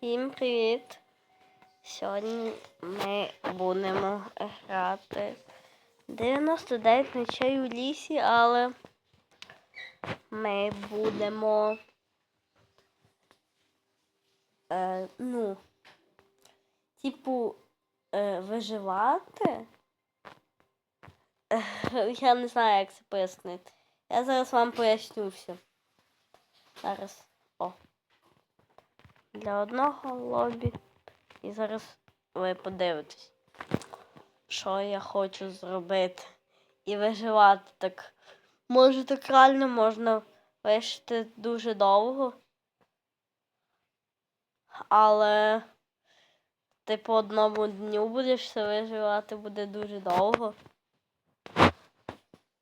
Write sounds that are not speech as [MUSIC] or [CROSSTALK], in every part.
Всім привіт! Сьогодні ми будемо грати 99 ночей у лісі, але ми будемо е, ну, типу, е, виживати. [LAUGHS] Я не знаю, як це пояснити. Я зараз вам поясню все. Зараз. О для одного лобі. І зараз ви подивитесь, що я хочу зробити. І виживати так. Може так реально можна вижити дуже довго. Але ти по одному дню будеш все виживати буде дуже довго.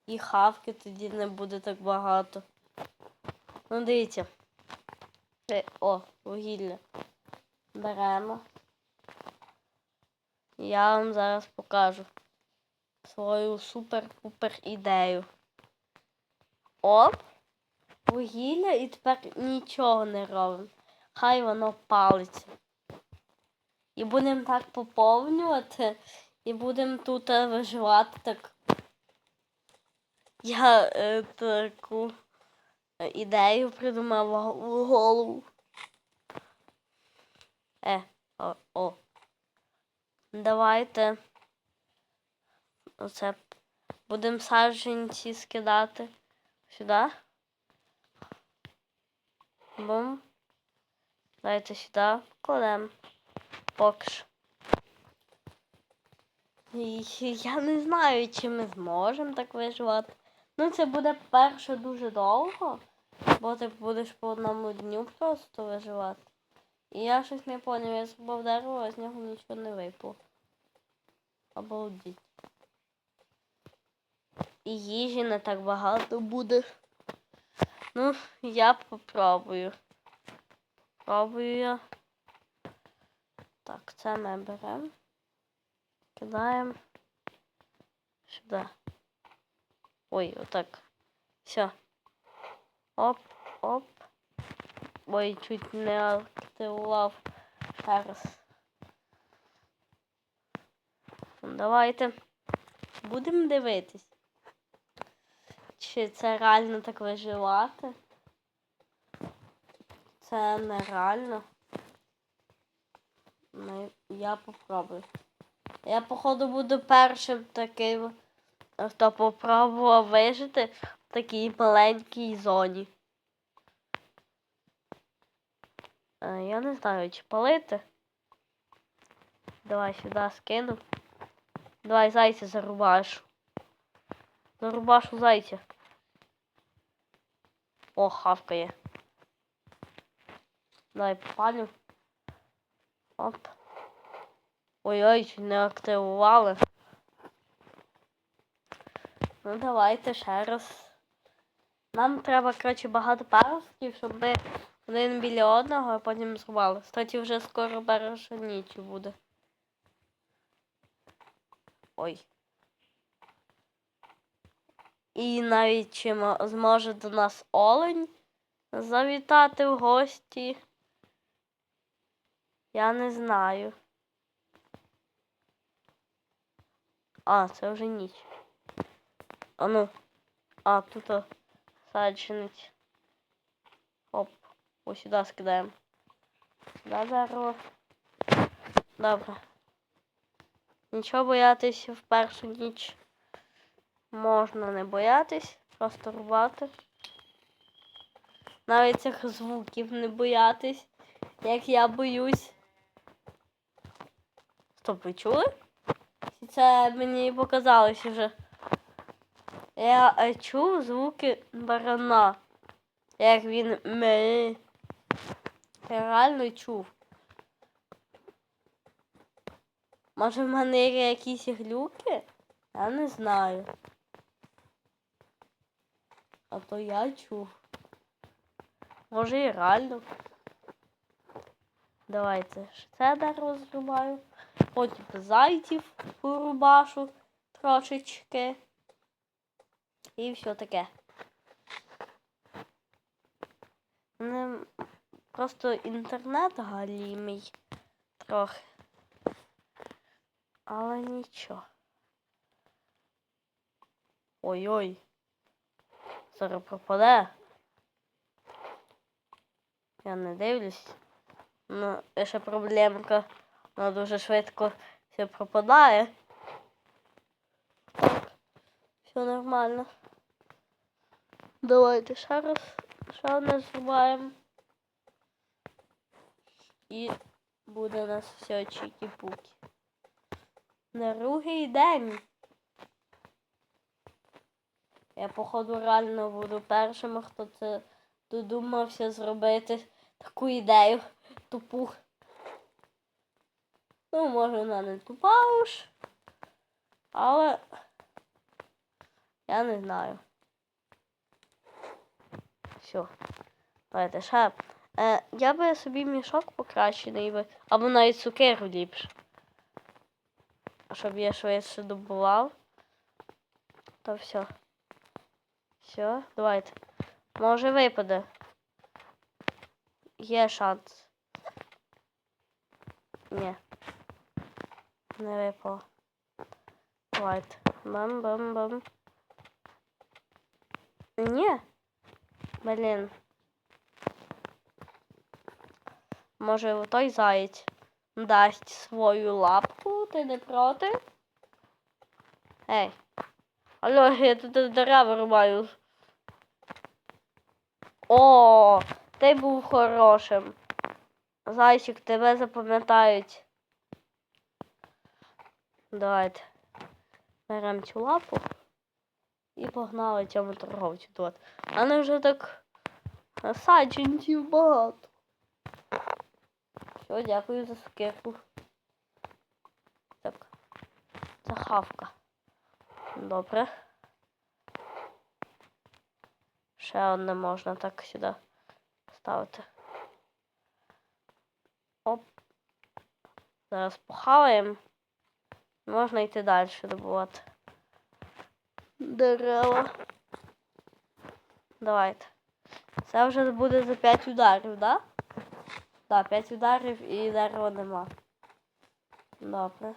І хавки тоді не буде так багато. Ну, дивіться. О, вугілля. Беремо. Я вам зараз покажу свою супер-пупер ідею. Оп, вугілля і тепер нічого не робимо. Хай воно палиться. І будемо так поповнювати, і будемо тут е, виживати так. Я е, таку ідею придумав голову. Е, о, о. Давайте оце будемо саджанці скидати сюди. Бум. Давайте сюди кладемо. Поки що. Я не знаю, чи ми зможемо так виживати. Ну, це буде перше дуже довго, бо ти будеш по одному дню просто виживати. І я щось не поняв, я зробив дерево, а з нього нічого не випало. Обалдіть. І їжі не так багато буде. Ну, я попробую. Пробую я. Так, це ми беремо. Кидаємо сюди. Ой, отак. Все. Оп, оп. Ой, чуть не активував. Ще. Давайте будемо дивитись. Чи це реально так виживати? Це нереально. Ну, Я попробую. Я, походу, буду першим таким хто попробував вижити в такій маленькій зоні. Е, я не знаю, чи палити. Давай сюди скину. Давай зайця зарубашу. Зарубашу зайця. О, хавкає. Давай попалю. Оп. Ой-ой, не активували. Ну давайте ще раз. Нам треба, коротше, багато парустків, щоб ми один біля одного, а потім зрубали. Кстати, вже скоро перша ніч буде. Ой. І навіть чи зможе до нас олень завітати в гості. Я не знаю. А, це вже ніч. А ну. А, тут саджанець. Оп. Ось сюди скидаємо. Сюди дерево. Добре. Нічого боятись в першу ніч. Можна не боятись, просто рубати. Навіть цих звуків не боятись, як я боюсь. Стоп, ви чули? Це мені показалось вже. Я е, чув звуки барана. Як він ме. Я реально чув. Може в мене є якісь глюки? Я не знаю. А то я чув. Може і реально. Давайте це дерево зрубаю. Потім зайців порубашу трошечки. І все таке. Просто інтернет галімий трохи. Але нічого. Ой-ой. Зараз пропаде. Я не дивлюсь. Ну, ще проблемка. Вона дуже швидко все пропадає. Так, все нормально. Давайте ще раз. Ще зрубаємо. І буде у нас все чікі-пуки. Другий день. Я, походу, реально буду першим, хто це додумався зробити таку ідею тупу. Ну, може, вона не тупа уж, але я не знаю. Все. Ще. Е, я би собі мішок покращений або навіть цукеру ліпше. Щоб я швидше добував. То все. Все, давайте. Може випаде. Є шанс. Ні. Не випало. Давайте. Бам-бам-бам. Ні. Блін. Може той заєць дасть свою лапку, ти не проти? Ей. Алло, я тут дерева рубаю. О, ти був хорошим. Зайчик, тебе запам'ятають. Давайте. Беремо цю лапу і погнали цьому торговцю тут. А не вже так саджанців багато. Все, дякую за сукерку. Так. Це хавка. Добре. Ще одне можна так сюди ставити. Оп. Зараз похаваємо. Можна йти далі добувати. Дерева. Давайте. Це вже буде за 5 ударів, да? Так, 5 ударів і дерева нема. Добре.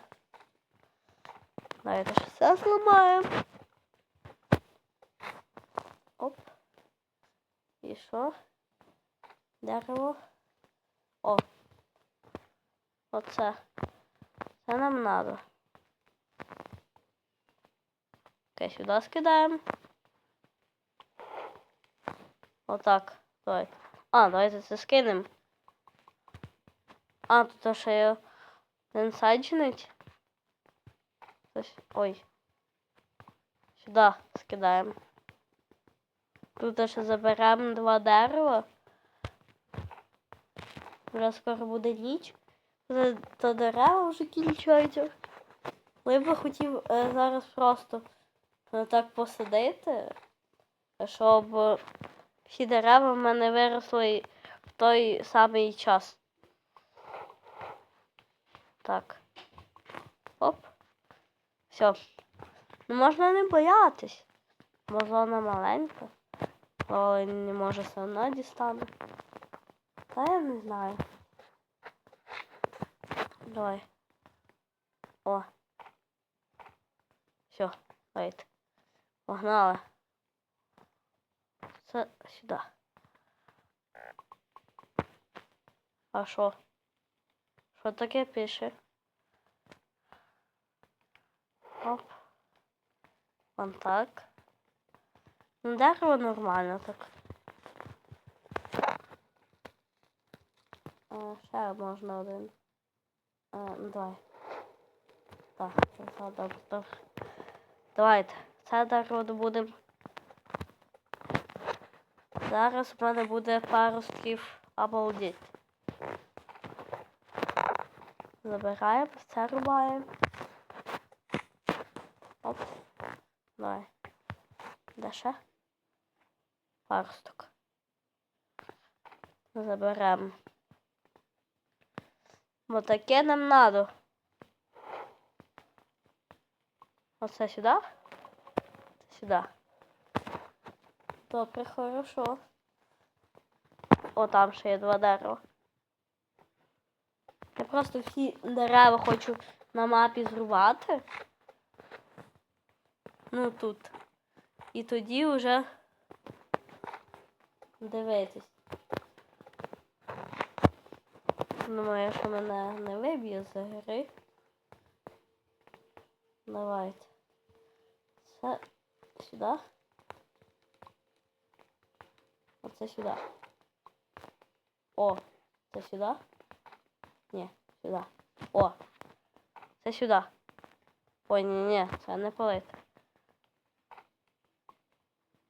Давайте ще все зламаємо. Оп. І що? Дерево. О. Оце. Це нам надо. Окей, сюди скидаємо. Отак. Давай. А, давайте це скинемо. А, тут ще один саджанець. Ой. Сюди скидаємо. Тут ще заберемо два дерева. Вже скоро буде ніч. Та- дерева вже кінчаються. Я би хотів е, зараз просто так посадити, щоб всі дерева в мене виросли в той самий час. Так. Оп. Все. Ну можна не боятись. Бо зона маленька. Але не може все одно дістане. Та я не знаю. Давай. О. Все, давайте. Погнали. Це сюди. А що? Що таке пише? Оп. Вон так. Ну, дерево нормально так. А, ще можна один. А, ну давай. Так, добре. Давайте. Це дерево добудемо. Зараз в мене буде паростків обалдеть. Забираємо, це рубаємо. Оп. Давай. Де ще? Паросток. Заберемо. Бо таке нам надо. Оце сюди? Сюди. Добре, хорошо. О, там ще є два дерева. Я просто всі дерева хочу на мапі зрубати. Ну тут. І тоді вже дивитись. Думаю, що мене не виб'є з гри. Давайте. Це сюди. Оце сюди. О, це сюди? Ні, сюди. О! Це сюди. Ой, ні, це не полити.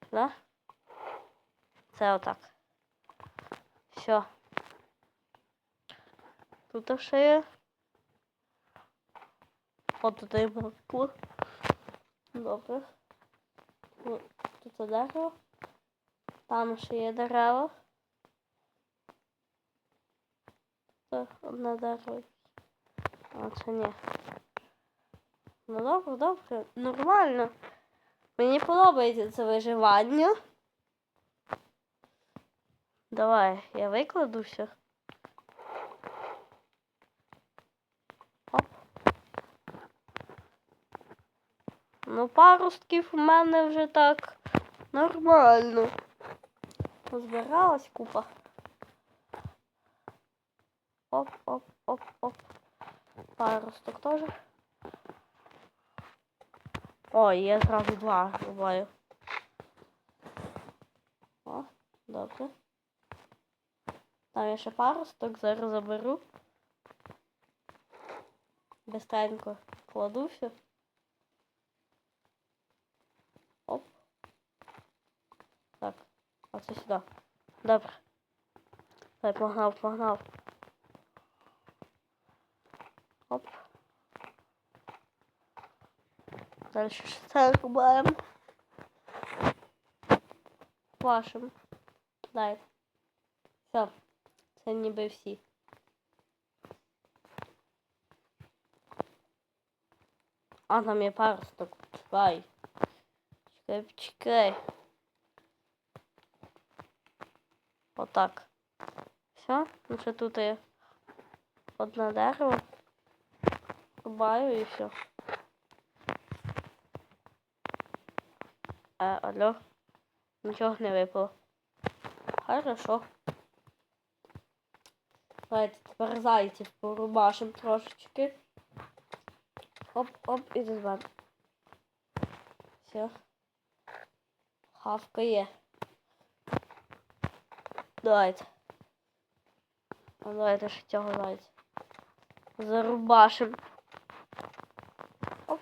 Сюди? Це отак. Все. Тут ще є. От тут є молоко. Добре. Тут є дерево. Там ще є дерево. Це одне дерево. А це ні. Ну добре, добре. Нормально. Мені подобається це виживання. Давай, я викладу все. Оп. Ну, паростків у мене вже так нормально. Позбиралась купа. Оп, оп, оп, оп. Паросток теж. Ой, я зразу два буваю. О, добре. Там я ще паросток зараз заберу. Быстренько кладу все. Оп. Так, а це сюди. Добре. Давай, погнав, погнав. Оп. Далі ще це рубаємо. Вашим. Дай. Все. Це ніби всі. А, там є паросток. Чекай. Чекай, чекай. Отак. Все, ну ще тут є одне дерево. Рубаю і все. Е, алло. Нічого не випало. Хорошо. Давайте тепер зайців порубашим трошечки. Оп-оп, і розбав. Все. Хавка є. Давайте. А давайте ще цього зайця. Зарубашим. Оп.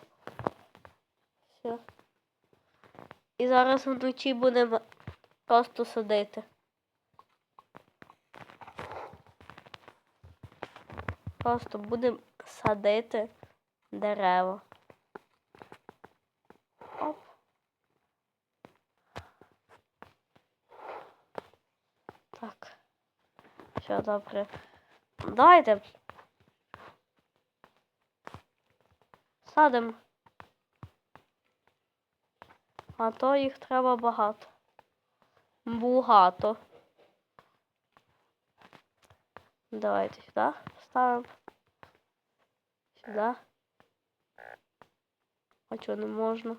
Все. І зараз вночі будемо просто садити. Просто будемо садити дерева. Оп. Так. Все добре. Давайте. Садимо. А то їх треба багато. Багато. Давайте сюди ставимо. Сюди. А чого не можна?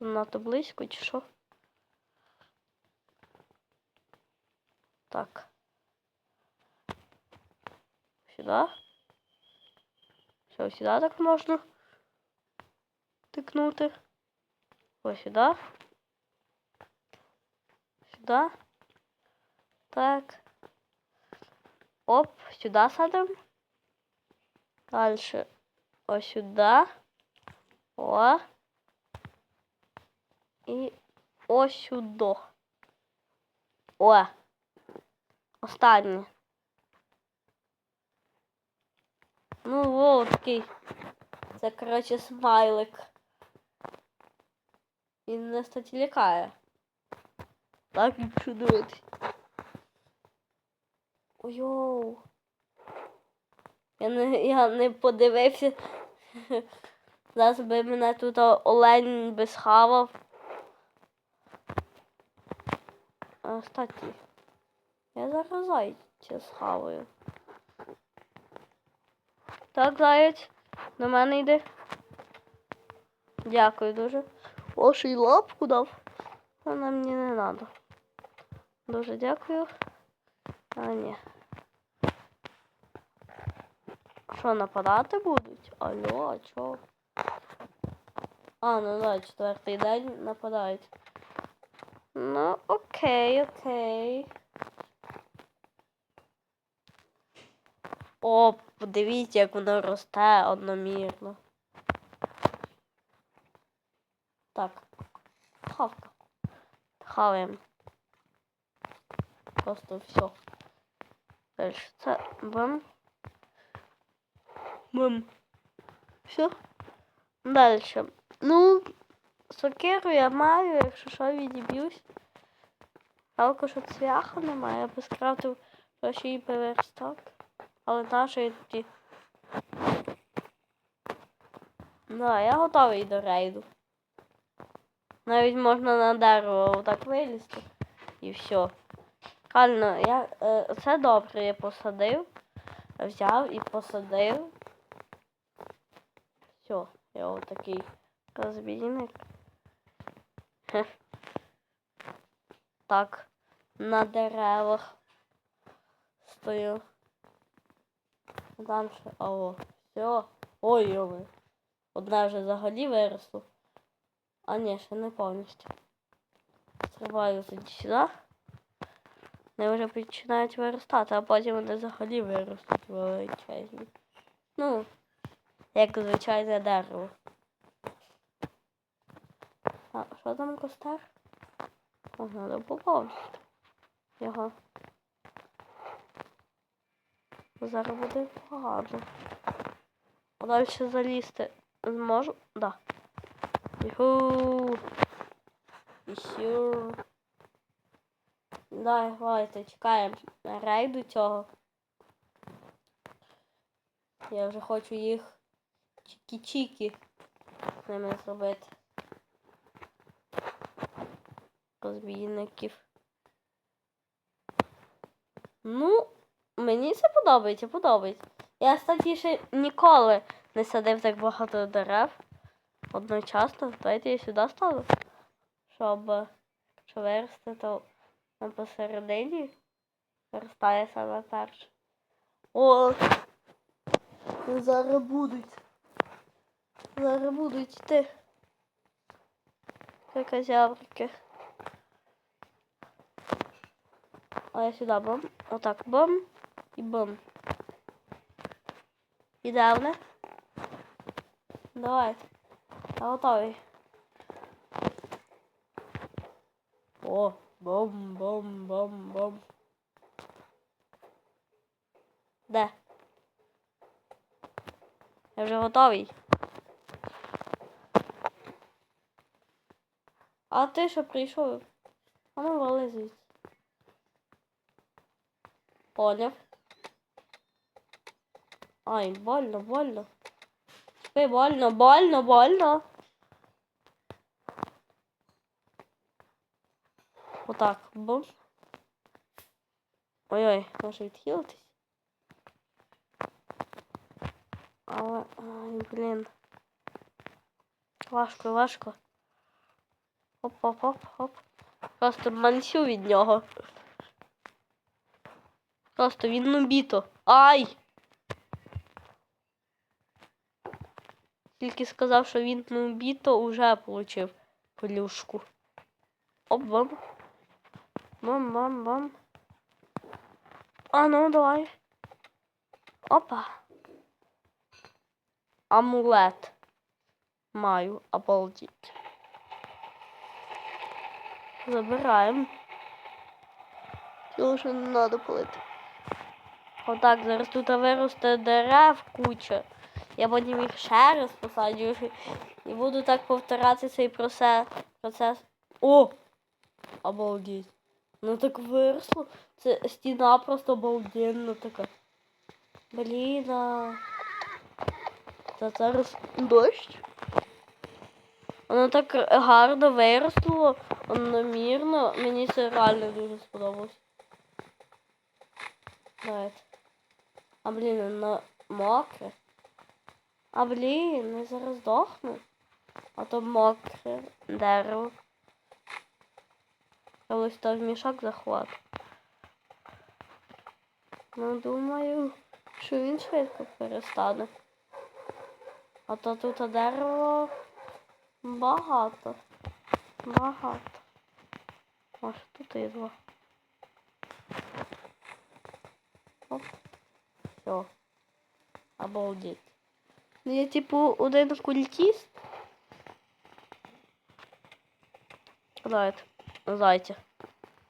Надто близько чи що? Так. Сюди. Все, сюди так можна тикнути. Ось сюди. Сюди. Так. Оп, сюди садимо. Дальше. Ось сюди. О. І ось сюди. О. Останнє. Ну, вот такий. Це, коротше, смайлик. Він не статі лякає. Так, якщо дивитись. Ой-йоу. Я не, я не подивився. [LAUGHS] Зараз би мене тут олень би схавав. А, кстати. Я зараз зайця схаваю. Так, заєць, до мене йди. Дякую дуже. О, й лапку дав. Вона мені не треба. Дуже дякую. А ні. Що, нападати будуть? Алло, а чо? А, ну да, четвертий день нападають. Ну, окей, окей. О, подивіться, як воно росте одномірно. Так. Хавка. Хаваємо. Просто все. Дальше це бам. Бам. Все. Дальше. Ну, сокиру я маю, якщо що відіб'юсь. Жалко, що цвяха немає, я би скрафтив ще і перестак. Але нашої тоді. Да, я готовий до рейду. Навіть можна на дерево так вилізти. І все. Реально, я, е, це добре, я посадив. Взяв і посадив. Все, я отакий розбійник. Так, на деревах стою. Там ще, о, все. Ой, йоми. Одна вже взагалі виросла. А ні, ще не повністю. Стрибаю тоді сюди. Вони вже починають виростати, а потім вони взагалі виростуть величезні. Ну, як звичайне дерево. А що там костер? Треба поповнити його. Зараз буде погано. А далі залізти зможу? Да. Юху. Іщу. Давайте чекаємо рейду цього. Я вже хочу їх чікі-чікі з ними зробити. Розбійників. Ну, мені це подобається, подобається. Я, кстати, ще ніколи не садив так багато дерев одночасно. Давайте я сюди ставлю, щоб, щоб вирости, то посередині виростає саме перше. О! Зараз будуть. Зараз будуть йти. Козяврики. А я сюди бом. Отак бом і бом. Ідеально. Давай. Готовий. О, бом, бом, бом, бом. Де? Я вже готовий. А ти що прийшов? А ну звідси. Поняв. Ай, больно, больно. Ой, больно, больно, больно. Отак, бум. Ой-ой, може відхилитись. Але, ай, блін. Важко, важко. Хоп-хоп-хоп-хоп. Просто мансю від нього. Просто він нубіто. Ай! Тільки сказав, що він нубіто уже получив плюшку. Оп-бам. Бам-бам-бам. А ну давай. Опа. Амулет. Маю, обалдеть. Забираємо. Цього ще не треба палити. Отак, зараз тут виросте дерев куча. Я потім їх ще раз посаджу і буду так повторяти цей процес. процес. О! Обалдеть. Ну так виросло. Це стіна просто обалденна така. Блін. а. Та зараз дощ. Воно так гарно виросло, одномірно. Мені це реально дуже сподобалось. Давайте. А блін, воно мокре. А блін, я зараз здохну. А то мокре дерево. Я ось то в мішок захват. Ну, думаю, що він швидко перестане. А то тут дерево багато. Багато. Може тут і. Оп. Все. Обалдеть. Ну, Я типу один культіст. Давайте. Зайця.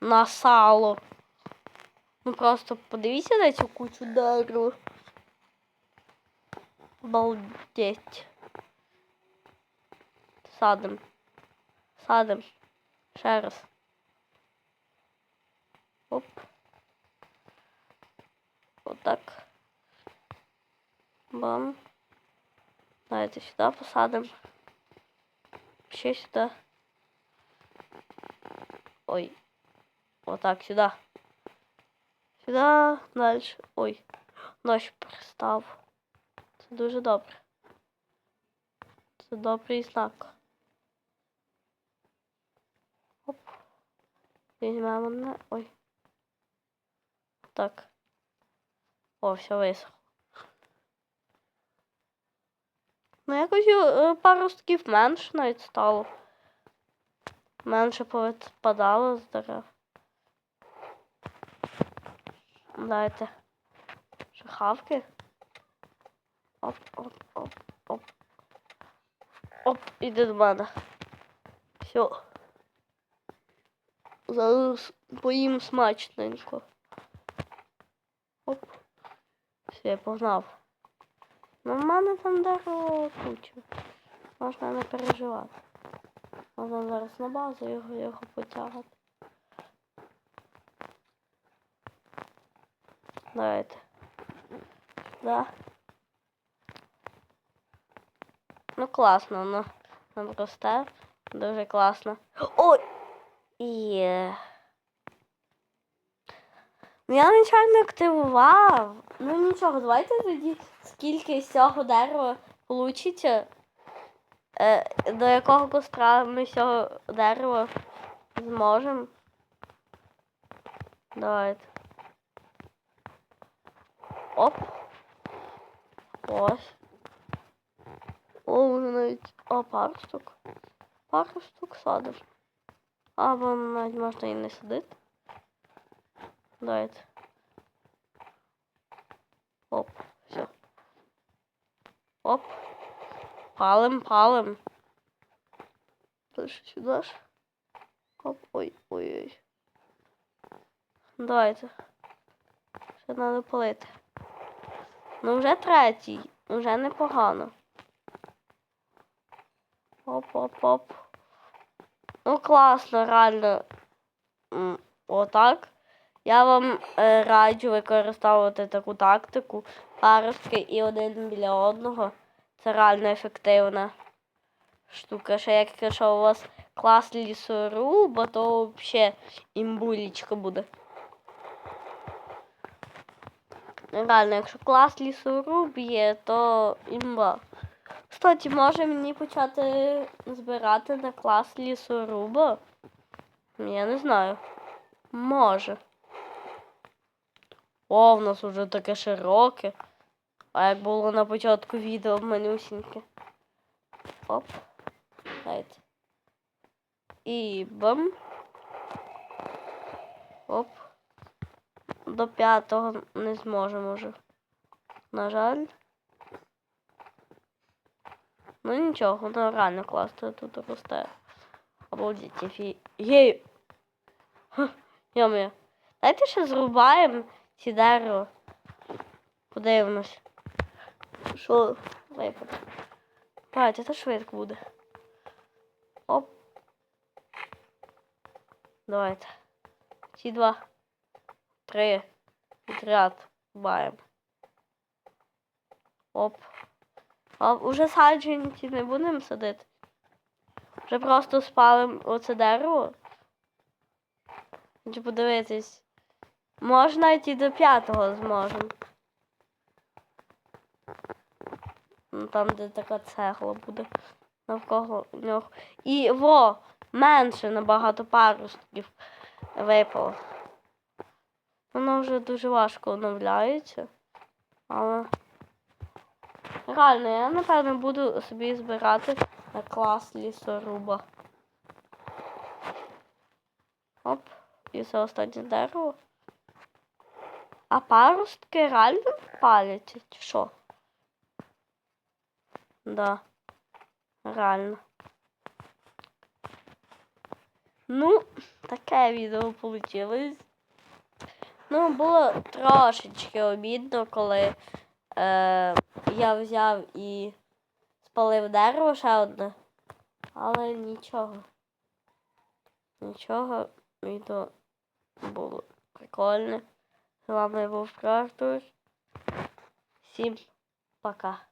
На сало. Ну просто подивіться на цю кучу дерева. Обалдеть. Садим. Садим. Ще раз. Оп. Отак. Бам. Давайте сюди посадимо. Ще сюди. Ой. Отак, сюди. Сюди, далі. Ой. Дощ перестав. Це дуже добре. Це добрий знак. Оп. Візьмемо на. Ой. Так. О, все висохло. Ну, якось е, паростків менше навіть стало. Менше повідпадало з дерев. Дайте. Шахавки. Оп, оп, оп, іди до мене. Все. Зараз поїм смачненько. Оп. Все, я погнав. Ну, в мене там дерево куча. Можна не переживати. Можна зараз на базу його, його потягати. Давайте. Да. Ну класно, воно воно росте. Дуже класно. Ой! Є. Ну я нечайно активував. Ну нічого, давайте тоді скільки з цього дерева получиться. Е, до якого костра ми з цього дерева зможемо. Давайте. Оп. Ось. О, вже навіть. О, пару штук. Пару штук садиш. Або навіть можна і не садити. Давайте. Оп, все. Оп. Палим, палим. Дальше сюда ж. Оп, ой, ой, ой. Давайте. Ще треба полити. Ну вже третій. Вже непогано. Оп-оп-оп. Ну класно, реально. Отак. Я вам е, раджу використовувати таку тактику. Паростки і один біля одного. Це реально ефективна штука. Ще як якщо у вас клас лісоруба, то взагалі імбулічка буде. Реально, якщо клас лісоруб є, то імба. Кстати, може мені почати збирати на клас лісоруба? Я не знаю. Може. О, в нас вже таке широке. А як було на початку відео манюсіньке. Оп. Дайте. І бам. Оп. До п'ятого не зможемо вже. На жаль. Ну нічого, воно реально класно тут росте. Обалдіть, фі... Єй! Йоми. Дайте ще зрубаємо дерева. Подивимось. Що випаде. Давайте, це швидко буде. Оп. Давайте. Ці два. Три. Підряд. Баємо. Оп. А вже саджанці не будемо садити. Вже просто спалимо оце дерево. Хочу подивитись, Може навіть і до п'ятого зможемо. Ну, там, де така цегла буде навколо нього. І во! Менше набагато парустків випало. Воно вже дуже важко оновляється. Але. Реально, я напевно буду собі збирати на клас лісоруба. Оп, і це останнє дерево. А паростки реально паляться, чи що? Да. Реально. Ну, таке відео вийшло. Ну, було трошечки обідно, коли е, я взяв і спалив дерево ще одне. Але нічого. Нічого, відео було прикольне. З вами був Артур. Всім пока.